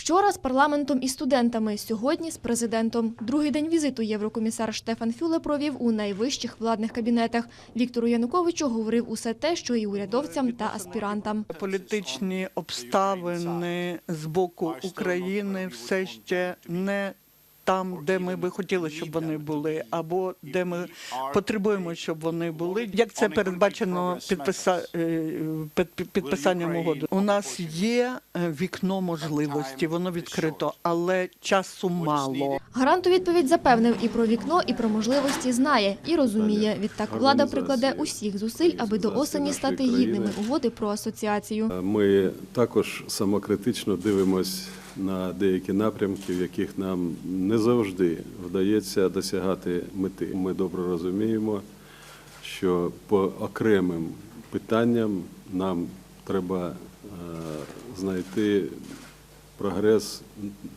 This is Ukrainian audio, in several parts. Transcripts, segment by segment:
Вчора з парламентом і студентами, сьогодні з президентом. Другий день візиту єврокомісар Штефан Фюле провів у найвищих владних кабінетах. Віктору Януковичу говорив усе те, що і урядовцям та аспірантам. Політичні обставини з боку України все ще не там, де ми би хотіли, щоб вони були, або де ми потребуємо, щоб вони були. Як це передбачено підписа... е, під- під- підписанням угоди? У нас є е, вікно можливості, воно відкрито, але часу мало. Гарант у відповідь запевнив і про вікно, і про можливості знає, і розуміє. Відтак влада прикладе усіх зусиль, аби до осені стати гідними угоди про асоціацію. Ми також самокритично дивимось на деякі напрямки, в яких нам не завжди вдається досягати мети. Ми добре розуміємо, що по окремим питанням нам треба е, знайти прогрес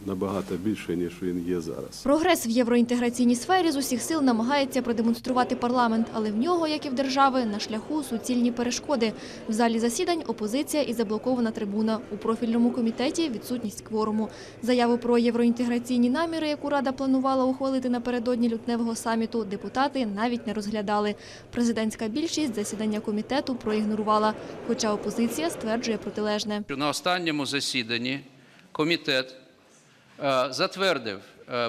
набагато більше, ніж він є зараз. Прогрес в євроінтеграційній сфері з усіх сил намагається продемонструвати парламент, але в нього, як і в держави, на шляху суцільні перешкоди. В залі засідань опозиція і заблокована трибуна. У профільному комітеті відсутність кворуму. Заяву про євроінтеграційні наміри, яку Рада планувала ухвалити напередодні лютневого саміту, депутати навіть не розглядали. Президентська більшість засідання комітету проігнорувала, хоча опозиція стверджує протилежне. На останньому засіданні комітет е, затвердив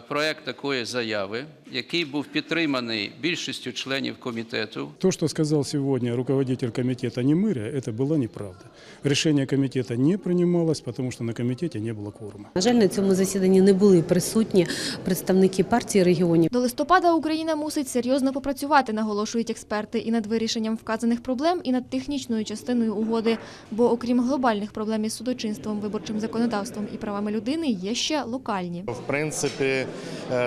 проект такої заяви, який був підтриманий більшістю членів комітету. То, что сказал сегодня руководитель комитета Немыря, это была неправда. Решение комитета не принималось, потому что на комитете не было кворума. На жаль, на цьому засіданні не були присутні представники партії регіонів. До листопада Україна мусить серйозно попрацювати, наголошують експерти, і над вирішенням вказаних проблем, і над технічною частиною угоди. Бо окрім глобальних проблем із судочинством, виборчим законодавством і правами людини, є ще локальні. В принципі, е,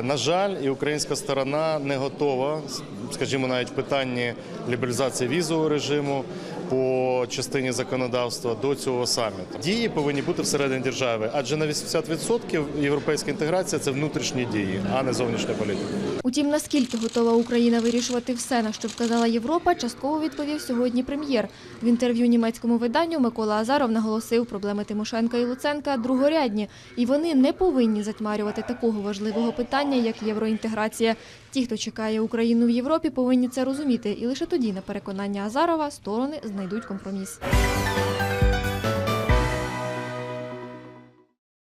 на жаль, і українська сторона не готова, скажімо, навіть в питанні лібералізації візового режиму по частині законодавства до цього саміту. Дії повинні бути всередині держави, адже на 80% європейська інтеграція це внутрішні дії, а не зовнішня політика. Утім, наскільки готова Україна вирішувати все, на що вказала Європа, частково відповів сьогодні прем'єр. В інтерв'ю німецькому виданню Микола Азаров наголосив, проблеми Тимошенка і Луценка другорядні, і вони не повинні затьмарювати такого важливого питання, як євроінтеграція. Ті, хто чекає Україну в Європі, повинні це розуміти, і лише тоді, на переконання Азарова, сторони знайдуть компроміс.